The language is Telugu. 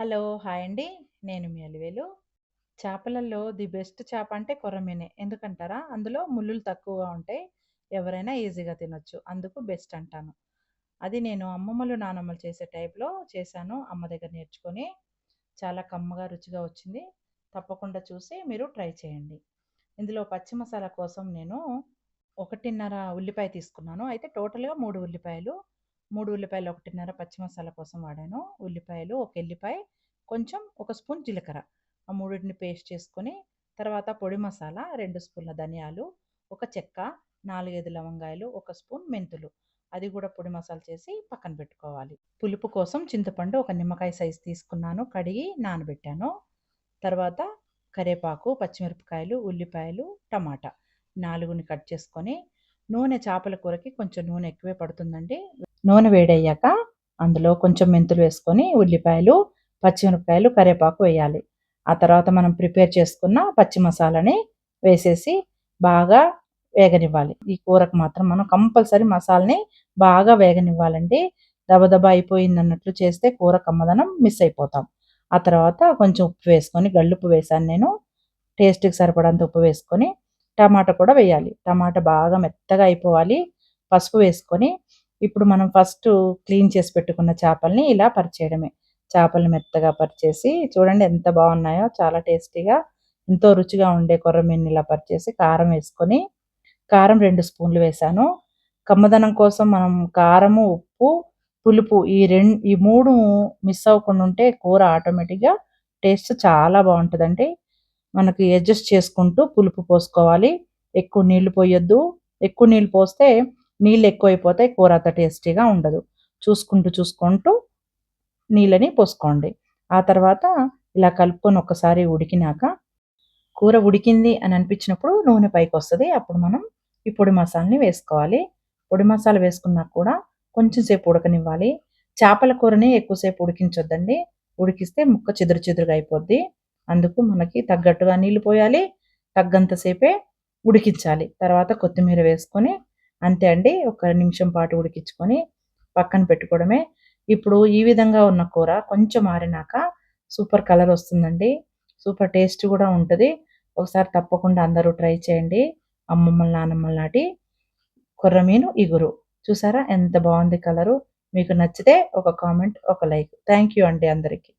హలో హాయ్ అండి. నేను మీ అలివేలు. చేపలలో ది బెస్ట్ చేప అంటే కొరమేనే. ఎందుకంటారా? అందులో ముళ్ళులు తక్కువగా ఉంటాయి. ఎవరైనా ఈజీగా తినొచ్చు. అందుకు బెస్ట్ అంటాను. అది నేను అమ్మమ్మలు నానమ్మలు చేసే టైప్లో చేశాను. అమ్మ దగ్గర నేర్చుకొని చాలా కమ్మగా రుచిగా వచ్చింది. తప్పకుండా చూసి మీరు ట్రై చేయండి. ఇందులో పచ్చి మసాలా కోసం నేను ఒకటిన్నర ఉల్లిపాయ తీసుకున్నాను. అయితే టోటల్గా మూడు ఉల్లిపాయలు మూడు ఉల్లిపాయలు ఒకటిన్నర పచ్చి మసాలా కోసం వాడాను. ఉల్లిపాయలు ఒక ఎల్లిపాయ కొంచెం ఒక స్పూన్ జీలకర్ర. ఆ మూడింటిని పేస్ట్ చేసుకొని తర్వాత పొడి మసాలా రెండు స్పూన్ల ధనియాలు ఒక చెక్క నాలుగైదు లవంగాయలు ఒక స్పూన్ మెంతులు. అది కూడా పొడి మసాలా చేసి పక్కన పెట్టుకోవాలి. పులుపు కోసం చింతపండు ఒక నిమ్మకాయ సైజు తీసుకున్నాను కడిగి నానబెట్టాను. తర్వాత కరేపాకు పచ్చిమిరపకాయలు ఉల్లిపాయలు టమాటా నాలుగుని కట్ చేసుకొని నూనె చేపల కూరకి కొంచెం నూనె ఎక్కువే పడుతుందండి. నూనె వేడయ్యాక అందులో కొంచెం మెంతులు వేసుకొని ఉల్లిపాయలు పచ్చిమిరపకాయలు కరివేపాకు వేయాలి. ఆ తర్వాత మనం ప్రిపేర్ చేసుకున్న పచ్చి మసాలాని వేసేసి బాగా వేగనివ్వాలి. ఈ కూరకు మాత్రం మనం కంపల్సరీ మసాలాని బాగా వేగనివ్వాలండి. దబదబా అయిపోయింది అన్నట్లు చేస్తే కూర కమ్మదనం మిస్ అయిపోతాం. ఆ తర్వాత కొంచెం ఉప్పు వేసుకొని గల్లుప్పు వేసాను నేను. టేస్ట్కి సరిపడంత ఉప్పు వేసుకొని టమాటా కూడా వేయాలి. టమాటా బాగా మెత్తగా అయిపోవాలి. పసుపు వేసుకొని ఇప్పుడు మనం ఫస్ట్ క్లీన్ చేసి పెట్టుకున్న చేపల్ని ఇలా పరిచేయడమే. చేపలు మెత్తగా పరిచేసి చూడండి ఎంత బాగున్నాయో చాలా టేస్టీగా ఎంతో రుచిగా ఉండే కొర్రమీన్ని ఇలా పరిచేసి కారం వేసుకొని కారం రెండు స్పూన్లు వేసాను కమ్మదనం కోసం మనం కారము ఉప్పు పులుపు ఈ రెండు ఈ మూడు మిస్ అవ్వకుండా ఉంటే కూర ఆటోమేటిక్గా టేస్ట్ చాలా బాగుంటుందండి. మనకి అడ్జస్ట్ చేసుకుంటూ పులుపు పోసుకోవాలి. ఎక్కువ నీళ్ళు పోయొద్దు. ఎక్కువ నీళ్ళు పోస్తే నీళ్ళు ఎక్కువైపోతాయి కూర అంత టేస్టీగా ఉండదు. చూసుకుంటూ చూసుకుంటూ నీళ్ళని పోసుకోండి. ఆ తర్వాత ఇలా కలుపుకొని ఒకసారి ఉడికినాక కూర ఉడికింది అని అనిపించినప్పుడు నూనె పైకి వస్తుంది అప్పుడు మనం ఈ పొడి మసాలాని వేసుకోవాలి. పొడి మసాలా వేసుకున్నా కూడా కొంచెం సేపు ఉడకనివ్వాలి. చేపల కూరని ఎక్కువసేపు ఉడికించొద్దండి. ఉడికిస్తే ముక్క చెదురు చెదురుగా అయిపోద్ది. అందుకు మనకి తగ్గట్టుగా నీళ్ళు పోయాలి. తగ్గంతసేపే ఉడికించాలి. తర్వాత కొత్తిమీర వేసుకొని అంతే అండి. ఒక నిమిషం పాటు ఉడికించుకొని పక్కన పెట్టుకోవడమే. ఇప్పుడు ఈ విధంగా ఉన్న కూర కొంచెం మారినాక సూపర్ కలర్ వస్తుందండి. సూపర్ టేస్ట్ కూడా ఉంటుంది. ఒకసారి తప్పకుండా అందరూ ట్రై చేయండి. అమ్మమ్మల నానమ్మల నాటి కొర్రమీను ఇగురు. చూసారా? ఎంత బాగుంది కలరు. మీకు నచ్చితే ఒక కామెంట్ ఒక లైక్. థ్యాంక్ యూ అండి అందరికీ.